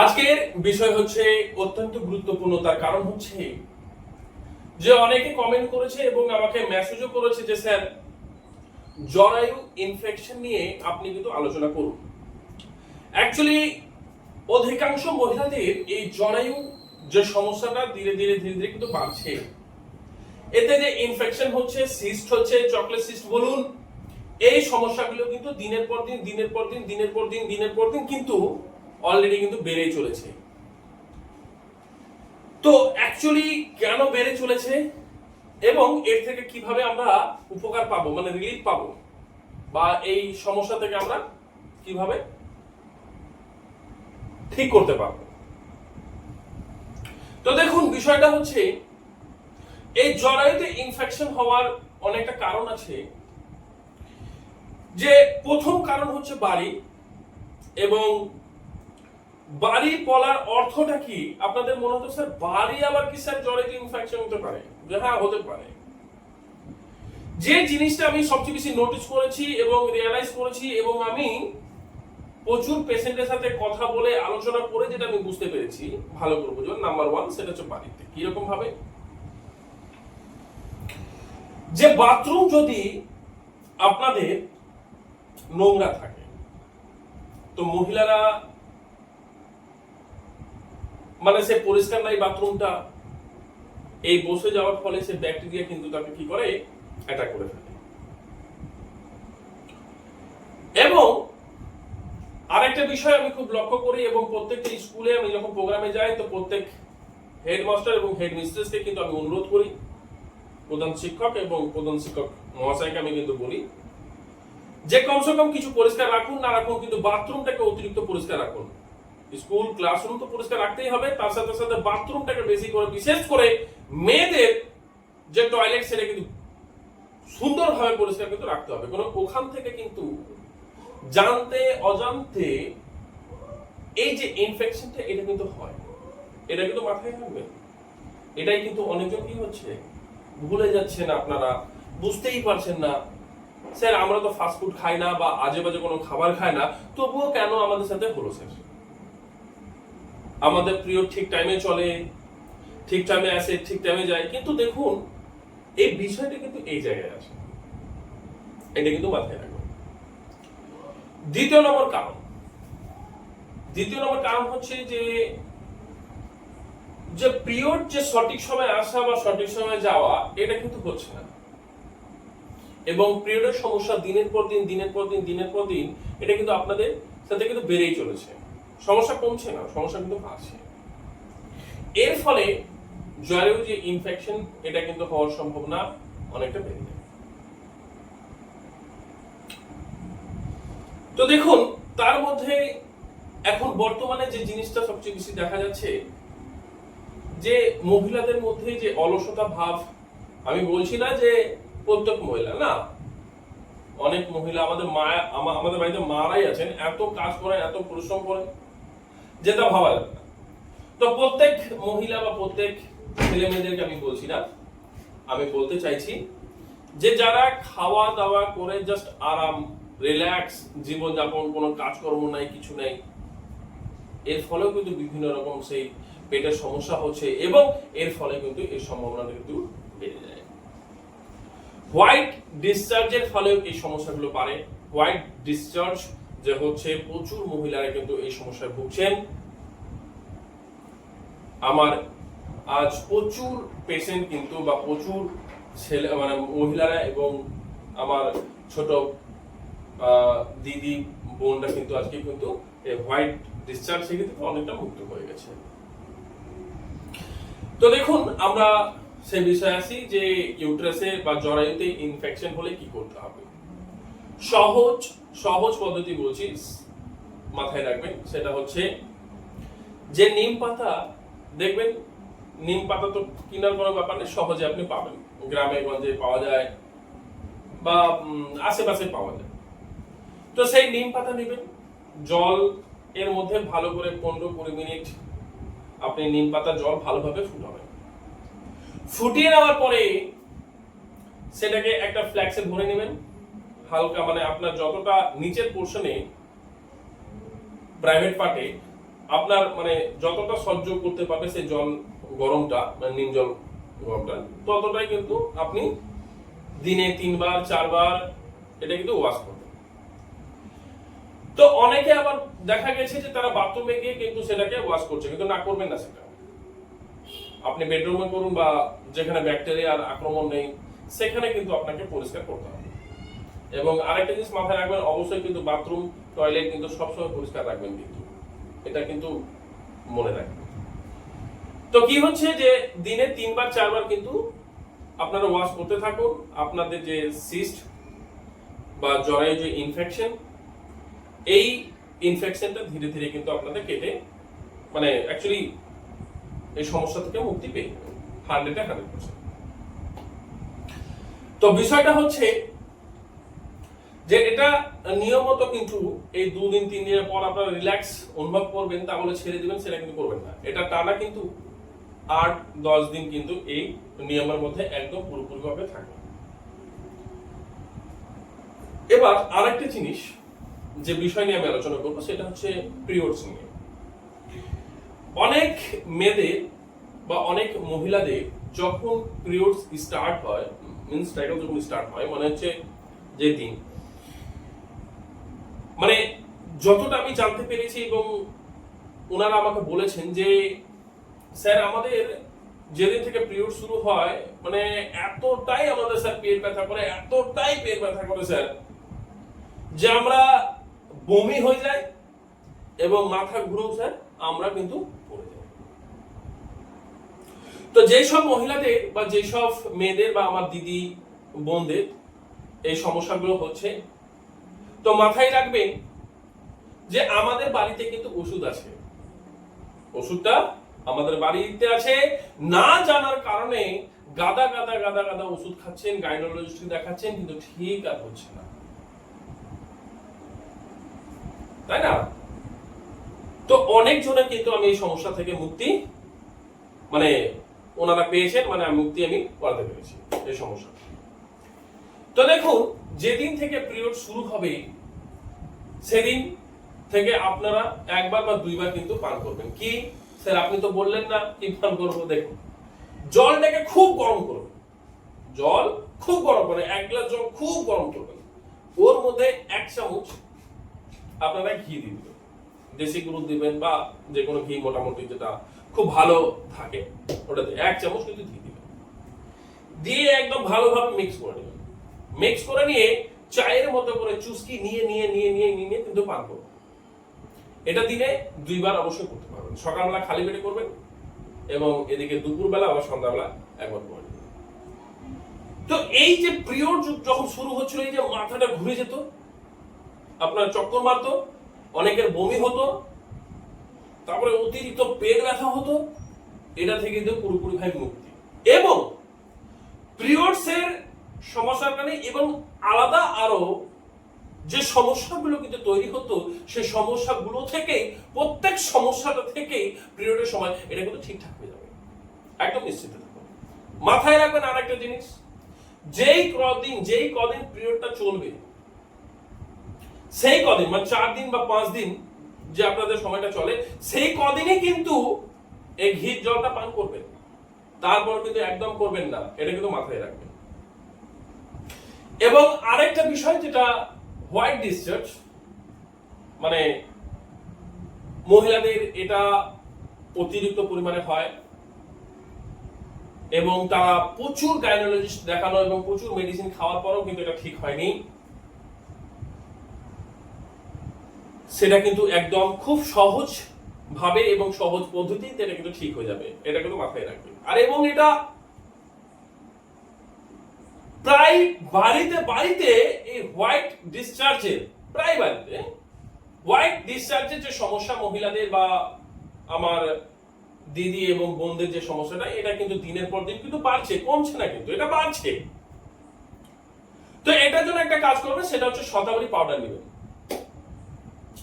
আজকের বিষয় হচ্ছে অত্যন্ত গুরুত্বপূর্ণ, তার কারণ হচ্ছে যে অনেকে কমেন্ট করেছে এবং আমাকে মেসেজও করেছে যে, স্যার, জরায়ু ইনফেকশন নিয়ে আপনি কিন্তু আলোচনা করুন। অ্যাকচুয়ালি অধিকাংশ মহিলাদের এই জরায়ু যে সমস্যাটা ধীরে ধীরে ধীরে ধীরে কিন্তু বাড়ছে। এতে যে ইনফেকশন হচ্ছে সিস্ট হচ্ছে চকলেট সিস্ট বলুন, এই সমস্যাগুলো কিন্তু দিনের পর দিন, দিনের পর দিন, দিনের পর দিন, দিনের পর দিন কিন্তু অলরেডি কিন্তু বেড়েই চলেছে। তো অ্যাকচুয়ালি কেন বেড়ে চলেছে এবং এর থেকে কীভাবে আমরা উপকার পাবো মানে রিলিফ পাবো, বা এই সমস্যা থেকে আমরা কীভাবে ঠিক করতে পারব? তো দেখুন, বিষয়টা হচ্ছে এই জরায়ুতে ইনফেকশন হওয়ার অনেকটা কারণ আছে। যে প্রথম কারণ হচ্ছে বাড়ি এবং বাড়ি বলার অর্থটা কি? আপনাদের মনে হতো স্যার, বাড়ি আবার কি স্যার জরায়ুতে ইনফেকশন হতে পারে? হ্যাঁ হতে পারে। যে জিনিসটা আমি সবচেয়ে বেশি নোটিস করেছি এবং রিয়েলাইজ করেছি এবং আমি প্রচুর পেশেন্টের সাথে কথা বলে আলোচনা করে যেটা আমি বুঝতে পেরেছি, ভালো করে বুঝবেন নাম্বার ওয়ান সেটা হচ্ছে বাড়িতে। কীরকম ভাবে? যে বাথরুম যদি আপনাদের নোংরা থাকে, তো মহিলারা মানে সে পরিষ্কার নাই বাথরুমটা, এই বসে যাওয়ার ফলে সে ব্যাকটেরিয়া কিন্তু তাকে কি করে? অ্যাটাক করে ফেলে। এবং আরেকটা বিষয় আমি খুব লক্ষ্য করি এবং প্রত্যেকটা স্কুলে আমি যখন প্রোগ্রামে যাই, তো প্রত্যেক হেডমাস্টার এবং হেড মিস্ট্রেসকে কিন্তু আমি অনুরোধ করি, প্রধান শিক্ষক এবং প্রধান শিক্ষক মহাশয়কে আমি কিন্তু বলি, যে কমসে কম কিছু পরিষ্কার রাখুন, না রাখুন, কিন্তু বাথরুমটাকে অতিরিক্ত পরিষ্কার রাখুন। স্কুল ক্লাসরুম তো পরিষ্কার রাখতেই হবে, তার সাথে সাথে বাথরুমটাকে বেশি করে, বিশেষ করে মেয়েদের যে টয়লেট সেটা কিন্তু সুন্দরভাবে পরিষ্কার কিন্তু রাখতে হবে। কারণ ওখান থেকে কিন্তু জানতে, অজান্তে এই যে ইনফেকশনটা এটা কিন্তু হয়। এটা কিন্তু মাথায় থাকবে। এটাই কিন্তু অনেকজন কি হচ্ছে ভুলে যাচ্ছেন আপনারা, বুঝতেই পারছেন না। স্যার, আমরা তো ফাস্ট ফুড খাই না বা আজে বাজে কোনো খাবার খাই না, তবুও কেন আমাদের সাথে হলো, স্যার? আমাদের প্রিয় ঠিক টাইমে চলে, ঠিক টাইমে আসে, ঠিক টাইমে যায়। কিন্তু দেখুন, এই বিষয়টা কিন্তু এই জায়গায় আছে এটা কিন্তু মাথায় রাখবেন। দ্বিতীয় নম্বর কারণ। দ্বিতীয় নম্বর কারণ হচ্ছে যে যে পিরিয়ড, যে সঠিক সময় আসা বা সঠিক সময় যাওয়া, এটা কিন্তু হচ্ছে না। এবং পিরিয়ডের সমস্যা দিনের পর দিন, দিনের পর দিন, দিনের পর দিন, এটা কিন্তু আপনাদের সাথে কিন্তু বেড়েই চলেছে। সমস্যা কমছে না, সমস্যা কিন্তু বাড়ছে এর ফলে জরায়ু যে ইনফেকশন এটা কিন্তু হওয়ার সম্ভাবনা অনেকটা বেড়ে যায়। তো দেখুন, তার মধ্যে এখন বর্তমানে যে জিনিসটা সবচেয়ে বেশি দেখা যাচ্ছে, যে মহিলাদের মধ্যে যে অলসতা ভাব, আমি বলছি না যে প্রত্যেক মহিলা, না। অনেক মহিলা, আমাদের মা আমাদের বাড়িতে মারাই আছেন, এত কাজ করেন, এত পরিশ্রম করেন। যেটা ভাবা যাবে তো প্রত্যেক মহিলা বা প্রত্যেক ছেলে মেয়েদেরকে আমি বলছি না, আমি বলতে চাইছি যে যারা খাওয়া দাওয়া করে জাস্ট আরাম রিল্যাক্স জীবনযাপন, কোনো কাজকর্ম নাই, কিছু নেই, এর ফলেও কিন্তু বিভিন্ন রকম সেই পেটের সমস্যা হচ্ছে এবং এর ফলে কিন্তু এর সম্ভাবনাটা কিন্তু বেড়ে যায়। হোয়াইট ডিসচার্জের ফলেও এই সমস্যাগুলো বাড়ে। হোয়াইট ডিসচার্জ যে হচ্ছে প্রচুর মহিলারা কিন্তু এই সমস্যায় ভুগছেন। আমার আজ প্রচুর পেশেন্ট কিন্তু বা প্রচুর ছেলে মানে মহিলারা এবং আমার ছোট দিদি, বোনরা কিন্তু আজকে কিন্তু হোয়াইট ডিসচার্জ থেকে কিন্তু অনেকটা মুক্ত হয়ে গেছে। তো দেখুন, আমরা সেই বিষয়ে আসি যে ইউট্রাসে বা জরায়ুতে ইনফেকশন হলে কি করতে হবে? সহজ সহজ পদ্ধতি বলছি, মাথায় রাখবেন, সেটা হচ্ছে যে নিম পাতা, দেখবেন, নিম পাতা তো কেনার কোনো ব্যাপার নেই, সহজে আপনি পাবেন। গ্রামে গঞ্জে পাওয়া যায় বা আশেপাশে পাওয়া যায়। তো সেই নিম পাতা নেবেন, জল এর মধ্যে ভালো করে পনেরো কুড়ি মিনিট আপনি নিম পাতা, জল ভালোভাবে ফুটাবেন। ফুটিয়ে নেওয়ার পরে সেটাকে একটা ফ্ল্যাক্সে ভরে নেবেন। হালকা মানে আপনার যতটা নিচের পোর্শনে প্রাইভেট পার্টে আপনার মানে যতটা সহ্য করতে পারবে সেই জল গরমটা মানে নিম জল গরমটা, ততটাই কিন্তু আপনি দিনে তিনবার, চারবার এটা কিন্তু ওয়াশ করবেন। তো অনেকে আবার দেখা গেছে যে তারা বাথরুমে গিয়ে কিন্তু সেটাকে ওয়াশ করছে, কিন্তু না করবেন না সেটা। আপনি বেডরুমে করুন বা যেখানে ব্যাকটেরিয়ার আক্রমণ নেই, সেখানে কিন্তু আপনাকে পরিষ্কার করতে হবে। এবং আরেকটা জিনিস মাথায় রাখবেন, অবশ্যই কিন্তু বাথরুম, টয়লেট কিন্তু সবসময় পরিষ্কার রাখবেন কিন্তু। এটা কিন্তু মনে রাখবেন। তো কি হচ্ছে যে দিনে তিনবার, চারবার কিন্তু আপনারা ওয়াশ করতে থাকুন, আপনাদের যে সিস্ট বা জ্বরের যে ইনফেকশন এই ইনফেকশনটা ধীরে ধীরে কিন্তু আপনাদের কেটে মানে অ্যাকচুয়ালি এই সমস্যা থেকে মুক্তি পেয়ে হান্ড্রেডে হান্ড্রেড পার্সেন্ট তো বিষয়টা হচ্ছে যে এটা নিয়মিত কিন্তু এই দুদিন, তিন দিনের পর আপনারা রিল্যাক্স অনুভব করবেন, তাহলে ছেড়ে দিবেন, সেটা কিন্তু করবেন না। এটা টানা কিন্তু আট, দশ দিন কিন্তু এই নিয়মের মধ্যে একদম পুরোপুরিভাবে থাকবে। এবার আরেকটা জিনিস যে বিষয় নিয়ে আমি আলোচনা করব, সেটা হচ্ছে পিরিয়ডস নিয়ে। অনেক মেয়েদের বা অনেক মহিলাদের যখন পিরিয়ডস স্টার্ট হয় মিন্স সাইকেল যখন স্টার্ট হয়, মনে হচ্ছে যে দিন মানে যতটা আমি জানতে পেরেছি এবং ওনারা আমাকে বলেছেন যে, স্যার, আমাদের যেদিন থেকে পিরিয়ড শুরু হয় মানে এতটাই আমাদের, স্যার, পেট ব্যথা করে, এতটাই পেট ব্যথা করে, স্যার, যে আমরা বমি হয়ে যায় এবং মাথা ঘুরেও স্যার, আমরা কিন্তু পড়ে যাই। তো যেসব মহিলাদের বা যেসব মেয়েদের বা আমার দিদি, বোনদের এই সমস্যাগুলো হচ্ছে তো মাথায় রাখবেন যে আমাদের বাড়িতে কিন্তু ওষুধ আছে। ওষুধটা আমাদের বাড়িতে আছে। না জানার কারণে গাদা গাদা গাদা গাদা ওষুধ খাচ্ছেন, গাইনোলজিস্ট দেখাচ্ছেন, কিন্তু ঠিক আর হচ্ছে না। তাই না? তো অনেক জনের কিন্তু আমি এই সমস্যা থেকে মুক্তি মানে ওনারা পেয়েছেন মানে মুক্তি আমি করাতে পেরেছি, এই সমস্যা তো দেখুন, যেদিন থেকে পিরিয়ড শুরু হবে, সেদিন থেকে আপনারা একবার বা দুইবার কিন্তু পান করবেন। কি? স্যার, আপনি তো বললেন না কি পান করব, দেখুন। জলটাকে খুব গরম করুন। জল খুব গরম করে এক গ্লাস জল খুব গরম করবেন। ওর মধ্যে এক চামচ আপনারা ঘি দিবেন। দেশি গুঁড়ো দিবেন বা যে কোনো ঘি মোটামুটি যেটা খুব ভালো থাকে, ওটাতে এক চামচ কিন্তু ঘি দিবেন। দিয়ে একদম ভালোভাবে মিক্স করে নেবেন। মিক্স করে নিয়ে চায়ের মতো করে চুস্কি নিয়ে নিয়ে নিয়ে নিয়ে নিয়ে নিয়ে কিন্তু পান করবেন এটা দিনে দুইবার অবশ্যই করতে পারবেন। সকালবেলা খালি পেটে করবেন এবং এদিকে দুপুরবেলা আবার সন্ধ্যাবেলা একবার করে নেবেন। তো এই যে পিরিয়ড যখন শুরু হচ্ছিল, এই যে মাথাটা ঘুরে যেত, আপনার চক্কর মারতো, অনেকের বমি হতো, তারপরে অতিরিক্ত পেট ব্যথা হতো, এটা থেকে কিন্তু পুরোপুরি ভাই মুক্তি। এবং সমস্যার কারণে এবং আলাদা আরও যে সমস্যাগুলো কিন্তু তৈরি হতো, সেই সমস্যাগুলো থেকে প্রত্যেক সমস্যাটা থেকে পিরিয়ডের সময় এটা কিন্তু ঠিকঠাক হয়ে যাবে। একদম নিশ্চিত মাথায় রাখবেন আর একটা জিনিস, যেই কদিন যেই কদিন পিরিয়ডটা চলবে, সেই কদিন মানে চার দিন বা পাঁচ দিন যে আপনাদের সময়টা চলে, সেই কদিনই কিন্তু এই ঘির জলটা পান করবেন। তারপর কিন্তু একদম করবেন না, এটা কিন্তু মাথায় রাখবেন। এবং আরেকটা বিষয় যেটা হোয়াইট ডিসচার্জ মানে মহিলাদের এটা অতিরিক্ত পরিমাণে হয় এবং তারা প্রচুর গাইনোলজিস্ট দেখানো এবং প্রচুর মেডিসিন খাওয়ার পরেও কিন্তু এটা ঠিক হয়নি। সেটা কিন্তু একদম খুব সহজ ভাবে এবং সহজ পদ্ধতিতে এটা কিন্তু ঠিক হয়ে যাবে। এটা কিন্তু মাথায় রাখবে। আর এবং এটা প্রায় বাড়িতে বাড়িতে এই হোয়াইট ডিসচার্জের প্রায় বাড়িতে হোয়াইট ডিসচার্জের যে সমস্যা মহিলাদের বা আমার দিদি এবং বোনদের যে সমস্যাটা, এটা কিন্তু দিনের পর দিন কিন্তু বাড়ছে, কমছে না কিন্তু, এটা বাড়ছে। তো এটার জন্য একটা কাজ করবে, সেটা হচ্ছে শতাবরী পাউডার নেবেন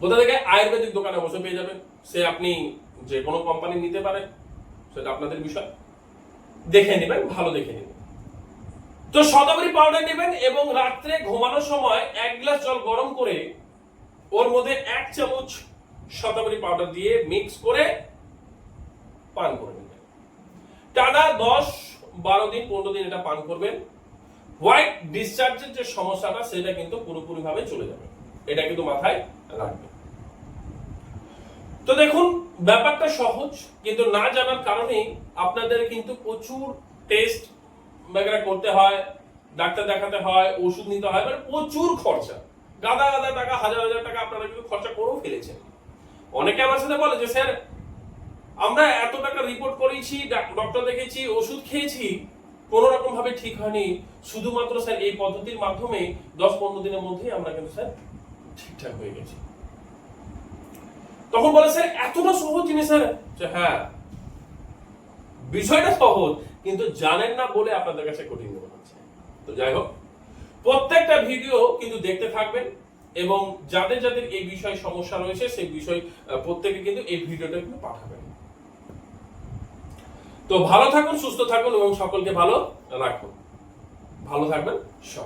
কোথা থেকে? আয়ুর্বেদিক দোকানে অবশ্যই পেয়ে যাবেন সে আপনি যে কোনো কোম্পানি নিতে পারেন সেটা আপনাদের বিষয়। দেখে নেবেন, ভালো দেখে নেবেন। তো শতাবরী পাউডার নেবেন এবং রাত্রে ঘুমানোর সময় এক গ্লাস জল গরম করে ওর মধ্যে এক চামচ শতাবরী পাউডার দিয়ে মিক্স করে পান করে নেবেন। টানা দশ, বারো দিন, পনেরো দিন এটা পান করবেন। হোয়াইট ডিসচার্জের যে সমস্যাটা, সেটা কিন্তু পুরোপুরি ভাবে চলে যাবে। এটা কিন্তু মাথায় রাখবেন। তো দেখুন, ব্যাপারটা সহজ, কিন্তু না জানার কারণে আপনাদের কিন্তু প্রচুর টেস্ট বেগেরা করতে হয়, ডাক্তার দেখাতে হয়, ওষুধ নিতে হয় মানে প্রচুর খরচা। গাদা গাদা টাকা, হাজার হাজার টাকা আপনারা কিন্তু খরচা করেও ফেলেছেন। অনেকে আমার সাথে বলে যে, স্যার, আমরা এত টাকা রিপোর্ট করেছি ডক্টর দেখেছি, ওষুধ খেয়েছি, কোন রকম ভাবে ঠিক হয়নি। শুধুমাত্র স্যার, এই পদ্ধতির মাধ্যমে দশ পনেরো দিনের মধ্যেই আমরা কিন্তু স্যার ঠিকঠাক হয়ে গেছি। তখন বলে, স্যার, এতটা সহজ জিনিস, স্যার? হ্যাঁ বিষয়টা সহজ। কিন্তু জানেন না বলে আপনাদের কাছে কঠিন মনে হচ্ছে। তো যাই হোক, প্রত্যেকটা ভিডিও কিন্তু দেখতে থাকবেন এবং যাদের যাদের এই বিষয়ে সমস্যা রয়েছে, সেই বিষয় প্রত্যেকে কিন্তু এই ভিডিওটা কিন্তু পাঠাবেন। তো ভালো থাকুন, সুস্থ থাকুন এবং সকলকে ভালো রাখুন। ভালো থাকবেন, সব।